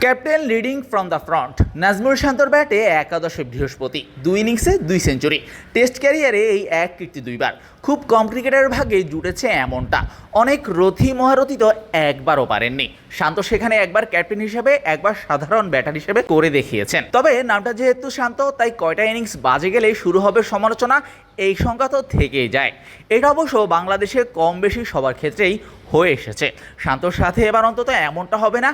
Captain leading from the front Najmul শান্তর ব্যাটে একাদশে বৃহস্পতি, দুই ইনিংসে দুই সেঞ্চুরি। টেস্ট ক্যারিয়ারে এই এক কীর্তি দুইবার। খুব কম ক্রিকেটারের ভাগে জুটেছে এমনটা। অনেক রথি মহারথি তো একবারও পারেননি। শান্ত সেখানে একবার ক্যাপ্টেন হিসেবে, একবার সাধারণ ব্যাটার হিসেবে করে দেখিয়েছেন। তবে নামটা যেহেতু শান্ত, তাই কয়টা ইনিংস বাজে গেলে শুরু হবে সমালোচনা এই সংখ্যা তো থেকেই যায়। এটা অবশ্য বাংলাদেশে কম বেশি সবার ক্ষেত্রেই হয়ে এসেছে। শান্তর সাথে এবার অন্তত এমনটা হবে না,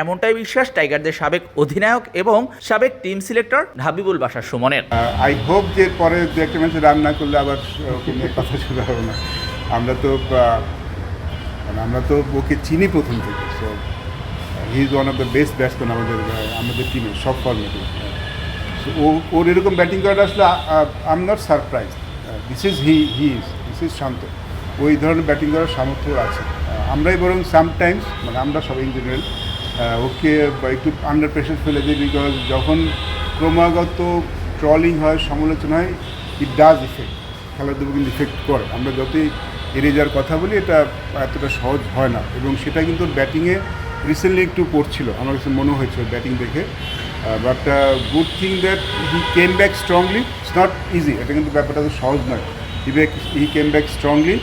এমনটাই বিশ্বাস টাইগারদের সাবেক অধিনায়ক এবং সাবেক টিম সিলেক্টর হাবিবুল বাসার সুমনের। আই হোপ যে পরে দু একটা ম্যাচে রান না করলে আবার কথা শুরু হবে না। আমরা তো মানে আমরা তো ওকে চিনি প্রথম থেকে so he is one of the best batsman আমাদের আমাদের টিমে সব ফর্মেটে ও, ওর এরকম ব্যাটিং করাটা আসলে I am not surprise this is he he is this is Shanto. ওই ধরনের ব্যাটিং করার সামর্থ্য আছে। আমরাই বরং সামটাইমস মানে আমরা সব ইন জেনারেল ওকে একটু আন্ডার প্রেশার ফেলে দিই বিকজ যখন ক্রমাগত ট্রলিং হয়, সমালোচনা হয় ইট ডাজ ইফেক্ট দেবো কিন্তু ইফেক্ট করে। আমরা যতই এড়িয়ে যাওয়ার কথা বলি, এটা এতটা সহজ হয় না। এবং সেটা কিন্তু ব্যাটিংয়ে রিসেন্টলি একটু পড়ছিল আমার কাছে মনে হয়েছে ব্যাটিং দেখে। But good thing that he came back strongly it's not easy এটা কিন্তু ব্যাপারটা তো সহজ নয়। He back he came back strongly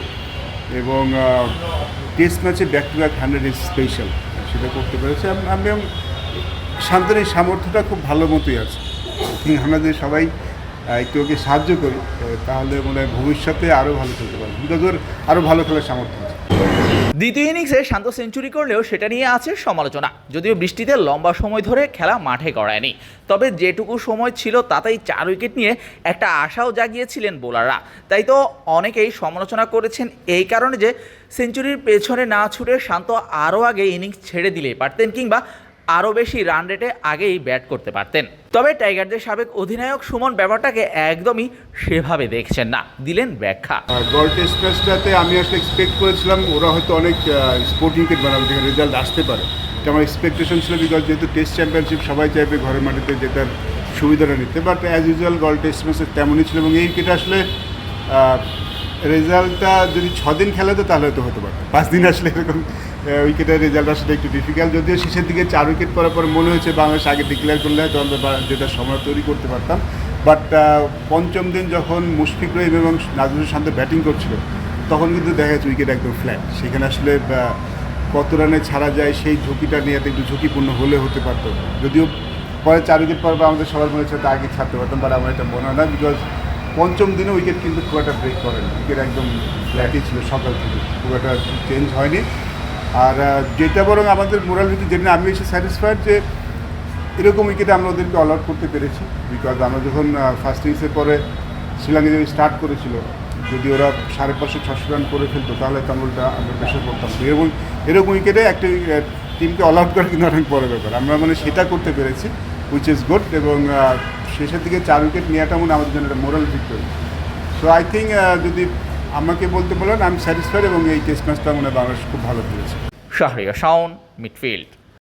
এবং টেস্ট ম্যাচে back to back hundred is special সেটা করতে পেরেছে। আমি এবং সামর্থ্যটা খুব ভালো মতোই আছে। আমরা যদি সবাই একটু ওকে সাহায্য করি তাহলে মনে হয় ভবিষ্যতে আরও ভালো খেলতে পারবে। বিকজ ওর আরও ভালো খেলার সামর্থ্য। দ্বিতীয় ইনিংসে শান্ত সেঞ্চুরি করলেও সেটা নিয়ে আছে সমালোচনা। যদিও বৃষ্টিতে লম্বা সময় ধরে খেলা মাঠে গড়ায়নি। তবে যেটুকু সময় ছিল তাতেই চার উইকেট নিয়ে একটা আশাও জাগিয়েছিলেন বোলাররা। তাই তো অনেকেই সমালোচনা করেছেন এই কারণে যে সেঞ্চুরির পেছনে না ছুটে শান্ত আরও আগে ইনিংস ছেড়ে দিলে পারতেন কিংবা আরও বেশি রান রেটে আগেই ব্যাট করতে পারতেন। তবে টাইগারদের সাবেক অধিনায়ক সুমন ব্যাপারটাকে একদমই সেভাবে দেখছেন না। দিলেন ব্যাখ্যা। আর গল টেস্ট ম্যাচটাতে আমি আসলে এক্সপেক্ট করেছিলাম, ওরা হয়তো অনেক স্পোর্টিং উইকেট বানাবে যেখানে রেজাল্ট আসতে পারে। আমার এক্সপেকটেশন ছিল বিকজ যেহেতু টেস্ট চ্যাম্পিয়নশিপ সবাই চাইবে ঘরের মাটিতে জেতার সুবিধাটা নিতে। But as usual Galle test ম্যাচে তেমনই ছিল এবং এই উইকেট আসলে রেজাল্টটা যদি ছ দিন খেলে তো তাহলে হয়তো হতে পারে পাঁচ দিন আসলে এরকম উইকেটের রেজাল্ট আসলে একটু ডিফিকাল্ট যদিও শেষের দিকে চার উইকেট পরে পরে মনে হয়েছে বাংলাদেশ আগে ডিক্লেয়ার করলে হয়তো আমরা যেটা সময় তৈরি করতে পারতাম। বাট পঞ্চম দিন যখন মুশফিক রহিম এবং নাজমুল শান্ত ব্যাটিং করছিল, তখন কিন্তু দেখা যাচ্ছে উইকেট একদম ফ্ল্যাট সেখানে আসলে কত রানে ছাড়া যায় সেই ঝুঁকিটা নিয়ে একটু ঝুঁকিপূর্ণ হলে হতে পারতো। যদিও পরে চার উইকেট পর আমাদের সবার মনে হচ্ছে তা আগে ছাড়তে পারতাম বাট আমার এটা মনে হয় না বিকজ পঞ্চম দিনে উইকেট কিন্তু খুব একটা ব্রেক করেন। উইকেট একদম ফ্ল্যাটই ছিল সকাল থেকে। খুব একটা চেঞ্জ হয়নি। আর যেটা বরং আমাদের মোরাল ভিত্তি যেটা আমি এসে স্যাটিসফাইড যে এরকম উইকেটে আমরা ওদেরকে অল আউট করতে পেরেছি। বিকজ আমরা যখন ফার্স্ট ইনিংসের পরে শ্রীলঙ্কা যদি স্টার্ট করেছিল, যদি ওরা সাড়ে পাঁচশো, ছশো রান করে ফেলতো, তাহলে তো আমরা প্রেশার করতাম তো এরকম উইকেটে একটা টিমকে অল আউট করা কিন্তু অনেক বড় ব্যাপার। আমরা মানে সেটা করতে পেরেছি উইচ ইজ গুড এবং শেষের দিকে চার উইকেট নেওয়াটা মনে আমাদের জন্য একটা moral victory so I think যদি আমাকে বলতে বলেন আমি স্যাটিসফাইড এবং এই টেস্ট ম্যাচটা মনে হয় বাংলাদেশ খুব ভালো খেলেছে। শাহরিয়া শাওন মিডফিল্ড